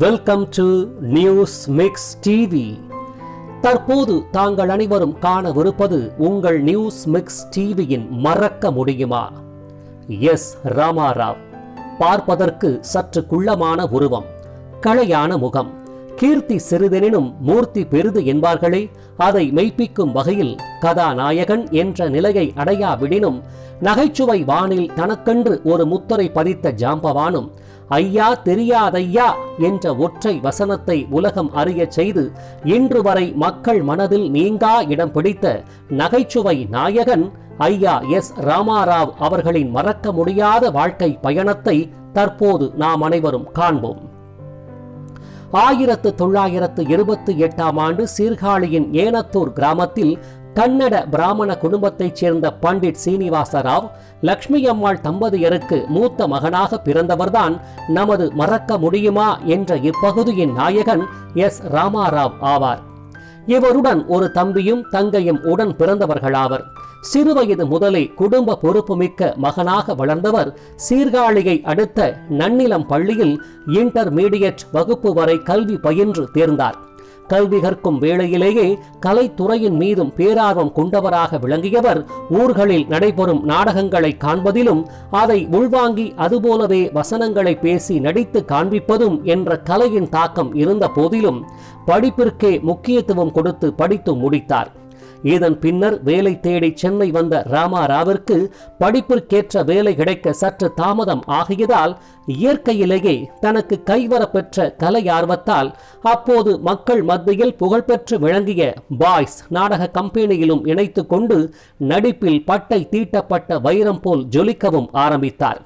Welcome to News Mix TV தற்போது தாங்கள் அனைவரும் காணவிருப்பது உங்கள் நியூஸ் மிக்ஸ் டிவியின் மறக்க முடியுமா? எஸ் ராமாராவ். பார்ப்பதற்கு சற்று குள்ளமான உருவம் களையான முகம். கீர்த்தி சிறிதெனினும் மூர்த்தி பெரிது என்பார்களே அதை மெய்ப்பிக்கும் வகையில் கதாநாயகன் என்ற நிலையை அடையாவிடினும் நகைச்சுவை வானில் தனக்கென்று ஒரு முத்திரை பதித்த ஜாம்பவானும் ஐயா தெரியாதையா என்ற ஒற்றை வசனத்தை உலகம் அறியச் செய்து இன்று வரை மக்கள் மனதில் நீங்கா இடம் பிடித்த நகைச்சுவை நாயகன் ஐயா எஸ் ராமாராவ் அவர்களின் மறக்க முடியாத வாழ்க்கை பயணத்தை தற்போது நாம் அனைவரும் காண்போம். ஆயிரத்து தொள்ளாயிரத்து இருபத்தி எட்டாம் ஆண்டு சீர்காழியின் ஏனத்தூர் கிராமத்தில் கன்னட பிராமண குடும்பத்தைச் சேர்ந்த பண்டிட் சீனிவாச ராவ் லக்ஷ்மி அம்மாள் தம்பதியருக்கு மூத்த மகனாக பிறந்தவர்தான் நமது மறக்க முடியுமா என்ற இப்பகுதியின் நாயகன் எஸ். ராமாராவ் ஆவார். இவருடன் ஒரு தம்பியும் தங்கையும் உடன் பிறந்தவர்களாவர். சிறுவயது முதலே குடும்ப பொறுப்புமிக்க மகனாக வளர்ந்தவர் சீர்காழியை அடுத்த நன்னிலம் பள்ளியில் இன்டர்மீடியட் வகுப்பு வரை கல்வி பயின்று தேர்ந்தார். கல்வி கற்கும் வேளையிலேயே கலைத்துறையின் மீதும் பேரார்வம் கொண்டவராக விளங்கியவர் ஊர்களில் நடைபெறும் நாடகங்களை காண்பதிலும் அதை உள்வாங்கி அதுபோலவே வசனங்களை பேசி நடித்து காண்பிப்பதும் என்ற கலையின் தாக்கம் இருந்த போதிலும் படிப்பிற்கே முக்கியத்துவம் கொடுத்து படித்து முடித்தார். இதன் பின்னர் வேலை தேடி சென்னை வந்த ராமாராவிற்கு படிப்பிற்கேற்ற வேலை கிடைக்க சற்று தாமதம் ஆகியதால் இயற்கையிலேயே தனக்கு கைவரப்பெற்ற கலை ஆர்வத்தால் அப்போது மக்கள் மத்தியில் புகழ்பெற்று விளங்கிய பாய்ஸ் நாடக கம்பெனியிலும் இணைத்து கொண்டு நடிப்பில் பட்டை தீட்டப்பட்ட வைரம் போல் ஜொலிக்கவும் ஆரம்பித்தார்.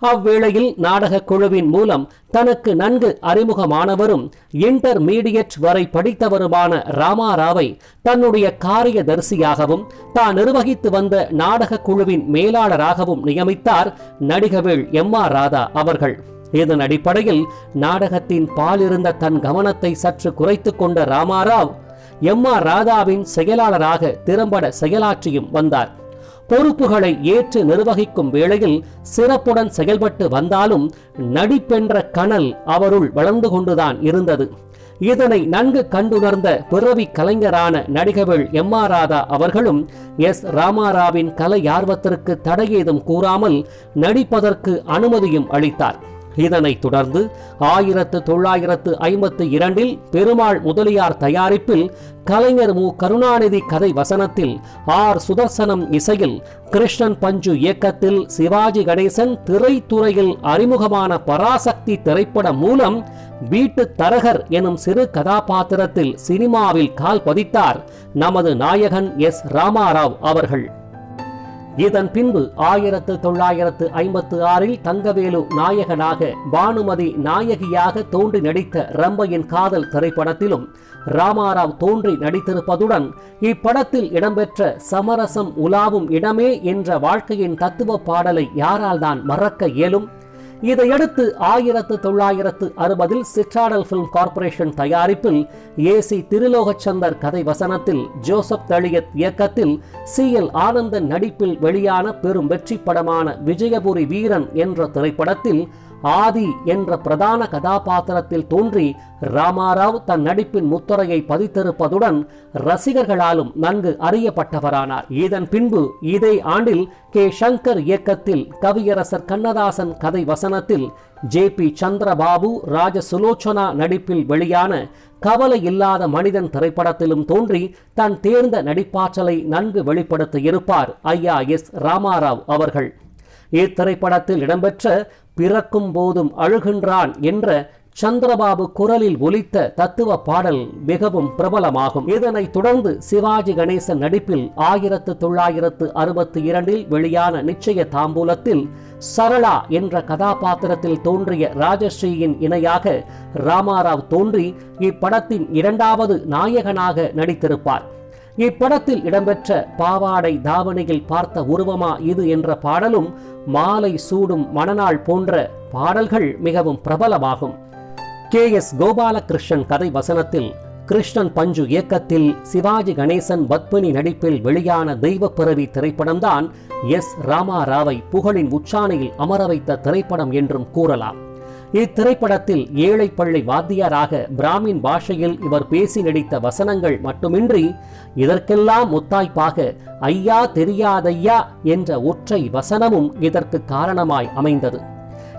அவ்வேளையில் நாடகக் குழுவின் மூலம் தனக்கு நன்கு அறிமுகமானவரும் இன்டர்மீடியட் வரை படித்தவருமான ராமாராவை தன்னுடைய காரியதர்சியாகவும் தான் நிர்வகித்து வந்த நாடக குழுவின் மேலாளராகவும் நியமித்தார் நடிகவேள் எம் ஆர் ராதா அவர்கள். இதன் அடிப்படையில் நாடகத்தின் பாலிருந்த தன் கவனத்தை சற்று குறைத்துக் கொண்ட ராமாராவ் எம் ஆர் ராதாவின் செயலாளராக திறம்பட செயலாற்றியும் வந்தார். பொறுப்புகளை ஏற்று நிர்வகிக்கும் வேளையில் சிறப்புடன் செயல்பட்டு வந்தாலும் நடிப்பென்ற கனல் அவருள் வளர்ந்து கொண்டுதான் இருந்தது. இதனை நன்கு கண்டுணர்ந்த பிறவி கலைஞரான நடிகவள் எம் ஆர் ராதா அவர்களும் எஸ் ராமாராவின் கலை ஆர்வத்திற்கு தடையேதும் கூறாமல் நடிப்பதற்கு அனுமதியும் அளித்தார். இதனைத் தொடர்ந்து ஆயிரத்து தொள்ளாயிரத்து ஐம்பத்து இரண்டில் பெருமாள் முதலியார் தயாரிப்பில் கலைஞர் மு. கருணாநிதி கதை வசனத்தில் ஆர். சுதர்சனம் இசையில் கிருஷ்ணன் பஞ்சு இயக்கத்தில் சிவாஜி கணேசன் திரைத்துறையில் அறிமுகமான பராசக்தி திரைப்படம் மூலம் வீட்டு தரகர் எனும் சிறு கதாபாத்திரத்தில் சினிமாவில் கால் பதித்தார் நமது நாயகன் எஸ். ராமாராவ் அவர்கள். இதன் பின்பு ஆயிரத்து தொள்ளாயிரத்து ஐம்பத்து ஆறில் தங்கவேலு நாயகனாக பானுமதி நாயகியாக தோன்றி நடித்த ரம்பையின் காதல் திரைப்படத்திலும் ராமாராவ் தோன்றி நடித்திருப்பதுடன் இப்படத்தில் இடம்பெற்ற சமரசம் உலாவும் இடமே என்ற வாழ்க்கையின் தத்துவ பாடலை யாரால் தான் மறக்க இயலும்? இதையடுத்து ஆயிரத்து தொள்ளாயிரத்து அறுபதில் சிற்றாடல் பிலிம் கார்பரேஷன் தயாரிப்பில் ஏ சி திருலோகச்சந்தர் கதை வசனத்தில் ஜோசப் தளியத் இயக்கத்தில் சி எல் ஆனந்தன் நடிப்பில் வெளியான பெரும் வெற்றி படமான விஜயபுரி வீரன் என்ற திரைப்படத்தில் ஆதி என்ற பிரதான கதாபாத்திரத்தில் தோன்றி ராமாராவ் தன் நடிப்பின் முத்திரையை பதித்திருப்பதுடன் ரசிகர்களாலும் நன்கு அறியப்பட்டவரானார். இதன் பின்பு இதே ஆண்டில் கே. சங்கர் இயக்கத்தில் கவியரசர் கண்ணதாசன் கதை வசனத்தில் ஜே. பி. சந்திரபாபு ராஜ சுலோச்சனா நடிப்பில் வெளியான கவலை இல்லாத மனிதன் திரைப்படத்திலும் தோன்றி தன் தேர்ந்த நடிப்பாற்றலை நன்கு வெளிப்படுத்த இருப்பார் ஐயா எஸ் ராமாராவ் அவர்கள். இத்திரைப்படத்தில் இடம்பெற்ற பிறக்கும் போதும் அழுகின்றான் என்ற சந்திரபாபு குரலில் ஒலித்த தத்துவ பாடல் மிகவும் பிரபலமாகும். இதனைத் தொடர்ந்து சிவாஜி கணேசன் நடிப்பில் ஆயிரத்து தொள்ளாயிரத்து அறுபத்தி இரண்டில் வெளியான நிச்சய தாம்பூலத்தில் சரளா என்ற கதாபாத்திரத்தில் தோன்றிய ராஜஸ்ரீயின் இணையாக ராமாராவ் தோன்றி இப்படத்தின் இரண்டாவது நாயகனாக நடித்திருப்பார். இப்படத்தில் இடம்பெற்ற பாவாடை தாவணியில் பார்த்த உருவமா இது என்ற பாடலும் மாலை சூடும் மணநாள் போன்ற பாடல்கள் மிகவும் பிரபலமாகும். கே எஸ் கோபாலகிருஷ்ணன் கதை வசனத்தில் கிருஷ்ணன் பஞ்சு இயக்கத்தில் சிவாஜி கணேசன் பத்மினி நடிப்பில் வெளியான தெய்வப்பிறவி திரைப்படம்தான் எஸ் ராமாராவை புகழின் உச்சாணையில் அமர வைத்த திரைப்படம் என்றும் கூறலாம். இத்திரைப்படத்தில் ஏழை பள்ளி வாத்தியாராக பிராமின் பாஷையில் இவர் பேசி நடித்த வசனங்கள் மட்டுமின்றி இதற்கெல்லாம் முத்தாய்ப்பாக ஐயா தெரியாதையா என்ற ஒற்றை வசனமும் இதற்கு காரணமாய் அமைந்தது.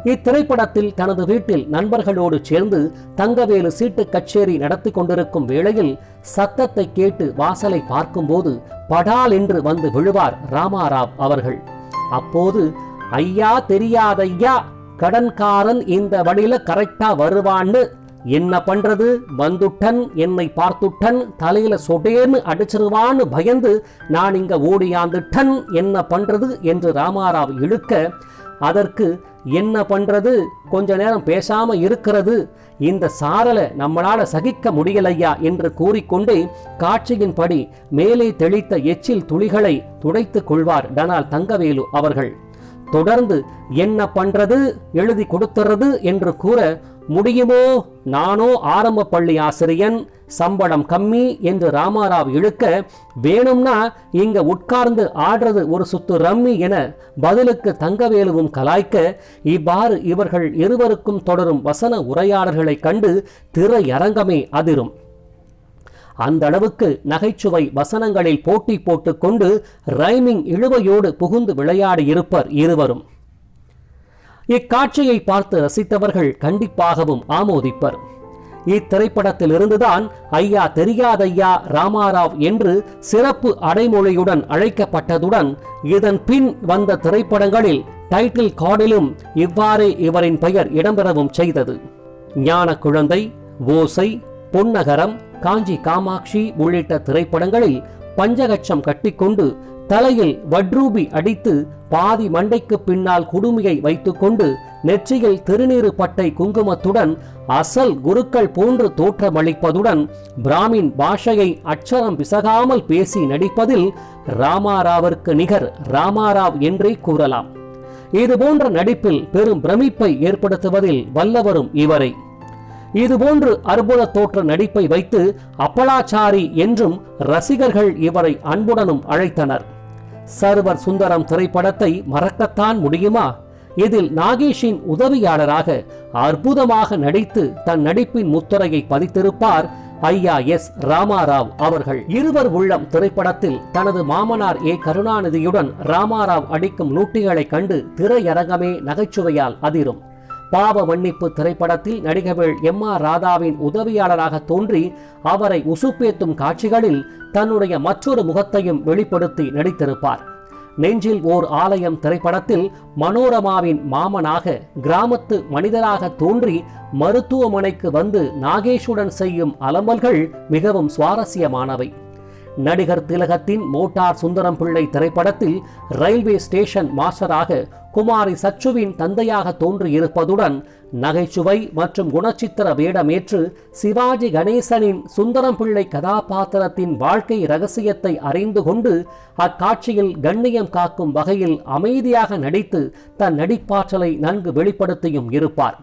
இத்திரைப்படத்தில் தனது வீட்டில் நண்பர்களோடு சேர்ந்து தங்கவேலு சீட்டு கச்சேரி நடத்தி கொண்டிருக்கும் வேளையில் சத்தத்தை கேட்டு வாசலை பார்க்கும்போது படால் என்று வந்து விழுவார் ராமாராவ் அவர்கள். அப்போது ஐயா தெரியாதையா கடன்காரன் இந்த வழியில கரெக்டா வருவான்னு என்ன பண்றது? வந்துட்டன் என்னை பார்த்துட்டன் தலையில சொடேன்னு அடிச்சிருவான்னு பயந்து நான் இங்க ஓடியாந்துட்டன் என்ன பண்றது? என்று ராமாராவ் இழுக்க அதற்கு என்ன பண்றது? கொஞ்ச நேரம் பேசாம இருக்கிறது. இந்த சாரலை நம்மளால சகிக்க முடியலையா? என்று கூறிக்கொண்டே காட்சியின்படி மேலே தெளித்த எச்சில் துளிகளை துடைத்துக் கொள்வார் டனால் தங்கவேலு அவர்கள். தொடர்ந்து என்ன பண்றது? எழுதி கொடுத்துறது என்று கூற முடியுமோ? நானோ ஆரம்ப பள்ளி ஆசிரியன் சம்பளம் கம்மி என்று ராமாராவ் இழுக்க வேணும்னா இங்க உட்கார்ந்து ஆடுறது ஒரு சுத்து ரம்மி என பதிலுக்கு தங்கவேலுவும் கலாய்க்க இவ்வாறு இவர்கள் இருவருக்கும் தொடரும் வசன உரையாடல்களைக் கண்டு திரையரங்கமே அதிரும். அந்த அளவுக்கு நகைச்சுவை வசனங்களில் போட்டி போட்டுக்கொண்டு ரைமிங் இழுவையோடு புகுந்து விளையாடி இருப்பர் இருவரும். இக்காட்சியை பார்த்து ரசித்தவர்கள் கண்டிப்பாகவும் ஆமோதிப்பர். இத்திரைப்படத்தில் இருந்துதான் ஐயா தெரியாதையா ராமாராவ் என்று சிறப்பு அடைமொழியுடன் அழைக்கப்பட்டதுடன் இதன் பின் வந்த திரைப்படங்களில் டைட்டில் கார்டிலும் இவ்வாறே இவரின் பெயர் இடம்பெறவும் செய்தது. ஞான குழந்தை ஓசை பொன்னகரம் காஞ்சி காமாட்சி உள்ளிட்ட திரைப்படங்களில் பஞ்சகச்சம் கட்டிக்கொண்டு தலையில் வட்ரூபி அடித்து பாதி மண்டைக்கு பின்னால் குடுமியை வைத்துக்கொண்டு நெற்றியில் திருநீறு பட்டை குங்குமத்துடன் அசல் குருக்கள் போன்று தோற்றமளிப்பதுடன் பிராமின் பாஷையை அச்சரம் பிசகாமல் பேசி நடிப்பதில் ராமாராவிற்கு நிகர் ராமாராவ் என்றே கூறலாம். இதுபோன்ற நடிப்பில் பெரும் பிரமிப்பை ஏற்படுத்துவதில் வல்லவரும் இவரை. இதுபோன்று அற்புத தோற்ற நடிப்பை வைத்து அப்பலாச்சாரி என்றும் ரசிகர்கள் இவரை அன்புடனும் அழைத்தனர். சர்வர் சுந்தரம் திரைப்படத்தை மறக்கத்தான் முடியுமா? இதில் நாகேஷின் உதவியாளராக அற்புதமாக நடித்து தன் நடிப்பின் முத்திரையை பதித்திருப்பார் ஐயா எஸ் ராமாராவ் அவர்கள். இருவர் உள்ளம் திரைப்படத்தில் தனது மாமனார் ஏ கருணாநிதியுடன் ராமாராவ் அடிக்கும் நூட்டிகளை கண்டு திரையரங்கமே நகைச்சுவையால் அதிரும். பாவ மன்னிப்பு திரைப்படத்தில் நடிகர்கள் எம் ஆர் ராதாவின் உதவியாளராக தோன்றி அவரை உசுப்பேத்தும் காட்சிகளில் தன்னுடைய மற்றொரு முகத்தையும் வெளிப்படுத்தி நடித்திருப்பார். நெஞ்சில் ஓர் ஆலயம் திரைப்படத்தில் மனோரமாவின் மாமனாக கிராமத்து மனிதராக தோன்றி மருத்துவமனைக்கு வந்து நாகேஷுடன் செய்யும் அலம்பல்கள் மிகவும் சுவாரஸ்யமானவை. நடிகர் திலகத்தின் மோட்டார் சுந்தரம் பிள்ளை திரைப்படத்தில் ரயில்வே ஸ்டேஷன் மாஸ்டராக குமாரி சச்சுவின் தந்தையாக தோன்றியிருப்பதுடன் நகைச்சுவை மற்றும் குணச்சித்திர வேடமேற்று சிவாஜி கணேசனின் சுந்தரம் பிள்ளை கதாபாத்திரத்தின் வாழ்க்கை ரகசியத்தை அறிந்து கொண்டு அக்காட்சியில் கண்ணியம் காக்கும் வகையில் அமைதியாக நடித்து தன் நடிப்பாற்றலை நன்கு வெளிப்படுத்தியும் இருப்பார்.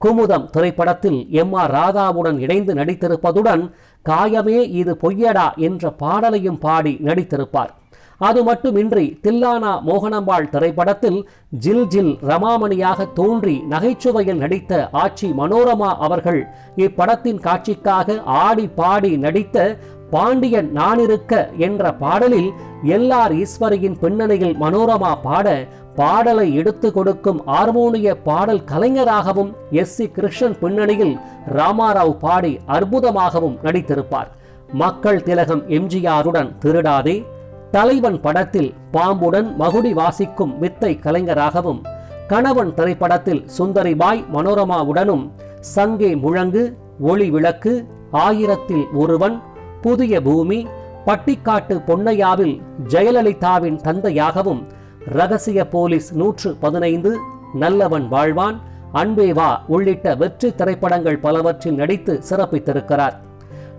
குமுதம் திரைப்படத்தில் எம் ஆர் ராதாவுடன் இணைந்து நடித்திருப்பதுடன் காயமே இது பொய்யடா என்ற பாடலையும் பாடி நடித்திருப்பார். அது மட்டுமின்றி தில்லானா மோகனம்பாள் திரைப்படத்தில் ஜில் ஜில் ரமாமணியாக தோன்றி நகைச்சுவையில் நடித்த ஆட்சி மனோரமா அவர்கள் இப்படத்தின் காட்சிக்காக ஆடி பாடி நடித்த பாண்டியன் நானிருக்க என்ற பாடலில் எல்லார் ஈஸ்வரியின் பின்னணியில் மனோரமா பாட பாடலை எடுத்து கொடுக்கும் ஹார்மோனிய பாடல் கலைஞராகவும் எஸ் சி கிருஷ்ணன் பின்னணியில் ராமாராவ் பாடி அற்புதமாகவும் நடித்திருப்பார். மக்கள் திலகம் எம்ஜிஆருடன் திருடாதே. தலைவன் படத்தில் பாம்புடன் மகுடி வாசிக்கும் வித்தை கலைஞராகவும் கணவன் திரைப்படத்தில் சுந்தரிபாய் மனோரமாவுடனும் சங்கே முழங்கு ஒளி விளக்கு ஆயிரத்தில் ஒருவன் புதிய பூமி பட்டிக்காட்டு பொன்னையாவில் ஜெயலலிதாவின் தந்தையாகவும் ரகசிய போலீஸ் நூற்று பதினைந்து நல்லவன் வாழ்வான் அன்பே வா உள்ளிட்ட வெற்றி திரைப்படங்கள் பலவற்றில் நடித்து சிறப்பித்திருக்கிறார்.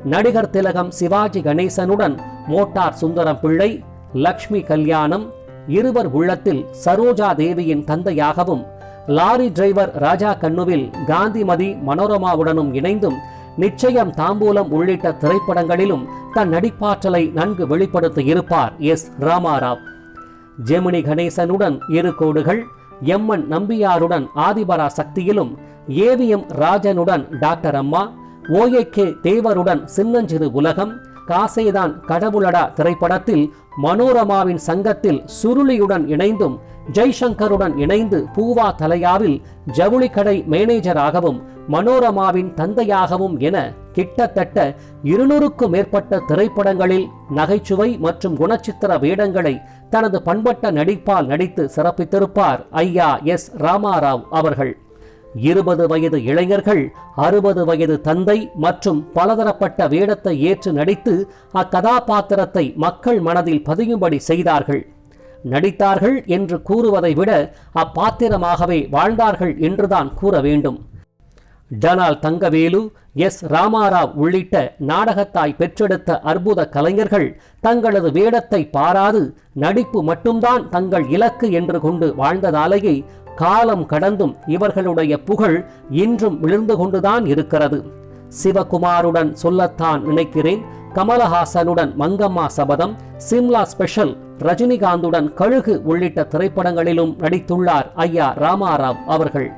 நடிகர் திலகம் சிவாஜி கணேசனுடன் மோட்டார் சுந்தரம் பிள்ளை லக்ஷ்மி கல்யாணம் இருவர் உள்ளத்தில் சரோஜா தேவியின் தந்தையாகவும் லாரி டிரைவர் ராஜா கண்ணுவில் காந்திமதி மனோரமாவுடனும் இணைந்தும் நிச்சயம் தாம்பூலம் உள்ளிட்ட திரைப்படங்களிலும் தன் நடிப்பாற்றலை நன்கு வெளிப்படுத்தி இருப்பார் எஸ் ராமாராவ். ஜெமினி கணேசனுடன் இரு கோடுகள் எம்என் நம்பியாருடன் ஆதிபரா சக்தியிலும் ஏவிஎம் ராஜனுடன் டாக்டர் அம்மா ஓஏகே தேவருடன் சின்னஞ்சிறு உலகம் காசேதான் கடவுளடா திரைப்படத்தில் மனோரமாவின் சங்கத்தில் சுருளியுடன் இணைந்தும் ஜெய்சங்கருடன் இணைந்து பூவா தலையாவில் ஜவுளி கடை மேனேஜராகவும் மனோரமாவின் தந்தையாகவும் என கிட்டத்தட்ட இருநூறுக்கும் மேற்பட்ட திரைப்படங்களில் நகைச்சுவை மற்றும் குணச்சித்திர வேடங்களை தனது பண்பட்ட நடிப்பால் நடித்து சிறப்பித்திருப்பார் ஐயா எஸ் ராமாராவ் அவர்கள். இருபது வயது இளைஞர்கள் அறுபது வயது தந்தை மற்றும் பலதரப்பட்ட வேடத்தை ஏற்று நடித்து அக்கதாபாத்திரத்தை மக்கள் மனதில் பதியும்படி செய்தார்கள். நடித்தார்கள் என்று கூறுவதை விட அப்பாத்திரமாகவே வாழ்ந்தார்கள் என்றுதான் கூற வேண்டும். டனால் தங்கவேலு எஸ். ராமாராவ் உள்ளிட்ட நாடகத்தாய் பெற்றெடுத்த அற்புத கலைஞர்கள் தங்களது வேடத்தை பாராது நடிப்பு மட்டும்தான் தங்கள் இலக்கு என்று கொண்டு வாழ்ந்ததாலேயே காலம் கடந்தும் இவர்களுடைய புகழ் இன்றும் விழுந்து கொண்டுதான் இருக்கிறது. சிவகுமாருடன் சொல்லத்தான் நினைக்கிறேன் கமலஹாசனுடன் மங்கம்மா சபதம் சிம்லா ஸ்பெஷல் ரஜினிகாந்துடன் கழுகு உள்ளிட்ட திரைப்படங்களிலும் நடித்துள்ளார் ஐயா ராமாராவ் அவர்கள்.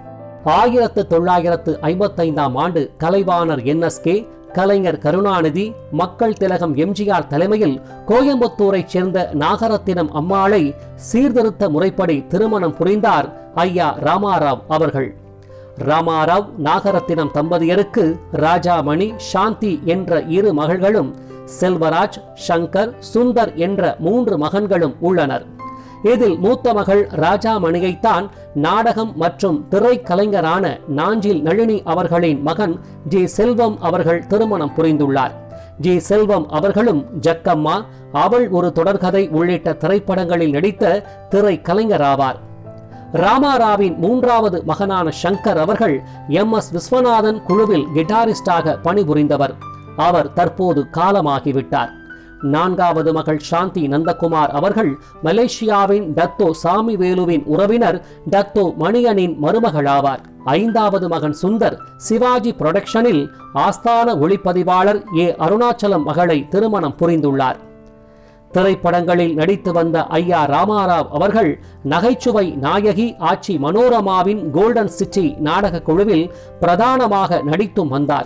ஆயிரத்து தொள்ளாயிரத்து ஐம்பத்தைந்தாம் ஆண்டு கலைவாணர் என்எஸ்கே கலைஞர் கருணாநிதி மக்கள் திலகம் எம்ஜிஆர் தலைமையில் கோயம்புத்தூரைச் சேர்ந்த நாகரத்தினம் அம்மாளை சீர்திருத்த முறைப்படி திருமணம் புரிந்தார் ஐயா ராமாராவ் அவர்கள். ராமாராவ் நாகரத்தினம் தம்பதியருக்கு ராஜாமணி சாந்தி என்ற இரு மகள்களும் செல்வராஜ் சங்கர் சுந்தர் என்ற மூன்று மகன்களும் உள்ளனர். இதில் மூத்த மகள் ராஜா மணியைத்தான் நாடகம் மற்றும் திரைக்கலைஞரான நாஞ்சில் நளினி அவர்களின் மகன் ஜி செல்வம் அவர்கள் திருமணம் புரிந்துள்ளார். ஜி செல்வம் அவர்களும் ஜக்கம்மா அவள் ஒரு தொடர்கதை உள்ளிட்ட திரைப்படங்களில் நடித்த திரைக்கலைஞராவார். ராமாராவின் மூன்றாவது மகனான சங்கர் அவர்கள் எம். எஸ். விஸ்வநாதன் குழுவில் கிட்டாரிஸ்டாக பணிபுரிந்தவர். அவர் தற்போது காலமாகிவிட்டார். நான்காவது மகள் சாந்தி நந்தகுமார் அவர்கள் மலேசியாவின் டத்தோ சாமிவேலுவின் உறவினர் டத்தோ மணியனின் மருமகளாவார். ஐந்தாவது மகன் சுந்தர் சிவாஜி புரொடக்ஷனில் ஆஸ்தான ஒளிப்பதிவாளர் ஏ. அருணாச்சலம் மகளை திருமணம் புரிந்துள்ளார். திரைப்படங்களில் நடித்து வந்த ஐயா ராமாராவ் அவர்கள் நகைச்சுவை நாயகி ஆட்சி மனோரமாவின் கோல்டன் சிட்டி நாடக குழுவில் பிரதானமாக நடித்தும் வந்தார்.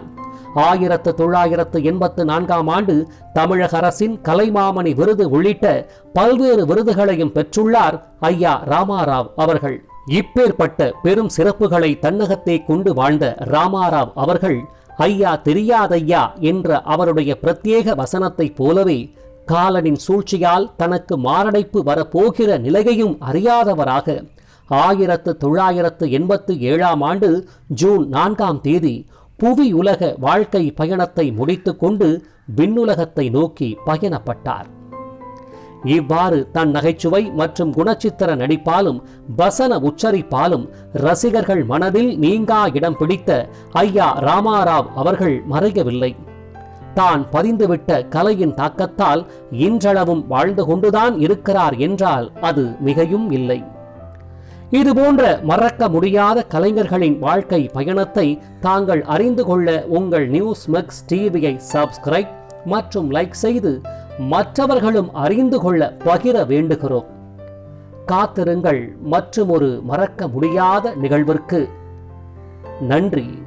ஆயிரத்து தொள்ளாயிரத்து எண்பத்து நான்காம் ஆண்டு தமிழக அரசின் கலைமாமணி விருது உள்ளிட்ட பல்வேறு விருதுகளையும் பெற்றுள்ளார் ஐயா ராமாராவ் அவர்கள். இப்பேற்பட்ட பெரும் சிறப்புகளை தன்னகத்தை கொண்டு வாழ்ந்த ராமாராவ் அவர்கள் ஐயா தெரியாதையா என்ற அவருடைய பிரத்யேக வசனத்தைப் போலவே காலனின் சூழ்ச்சியால் தனக்கு மாரடைப்பு வரப்போகிற நிலையையும் அறியாதவராக ஆயிரத்து தொள்ளாயிரத்து எண்பத்து ஏழாம் ஆண்டு ஜூன் நான்காம் தேதி புவி உலக வாழ்க்கை பயணத்தை முடித்துக்கொண்டு விண்ணுலகத்தை நோக்கி பயணப்பட்டார். இவ்வாறு தன் நகைச்சுவை மற்றும் குணச்சித்திர நடிப்பாலும் வசன உச்சரிப்பாலும் ரசிகர்கள் மனதில் நீங்கா இடம் பிடித்த ஐயா ராமாராவ் அவர்கள் மறையவில்லை. தான் பதிந்துவிட்ட கலையின் தாக்கத்தால் இன்றளவும் வாழ்ந்து கொண்டுதான் இருக்கிறார் என்றால் அது மிகையும் இல்லை. இதுபோன்ற மறக்க முடியாத கலைஞர்களின் வாழ்க்கை பயணத்தை தாங்கள் அறிந்து கொள்ள உங்கள் நியூஸ் மெக்ஸ் டிவியை சப்ஸ்கிரைப் மற்றும் லைக் செய்து மற்றவர்களும் அறிந்து கொள்ள பகிர வேண்டுகிறோம். காத்திருங்கள். மற்றும் ஒரு மறக்க முடியாத நிகழ்விற்கு நன்றி.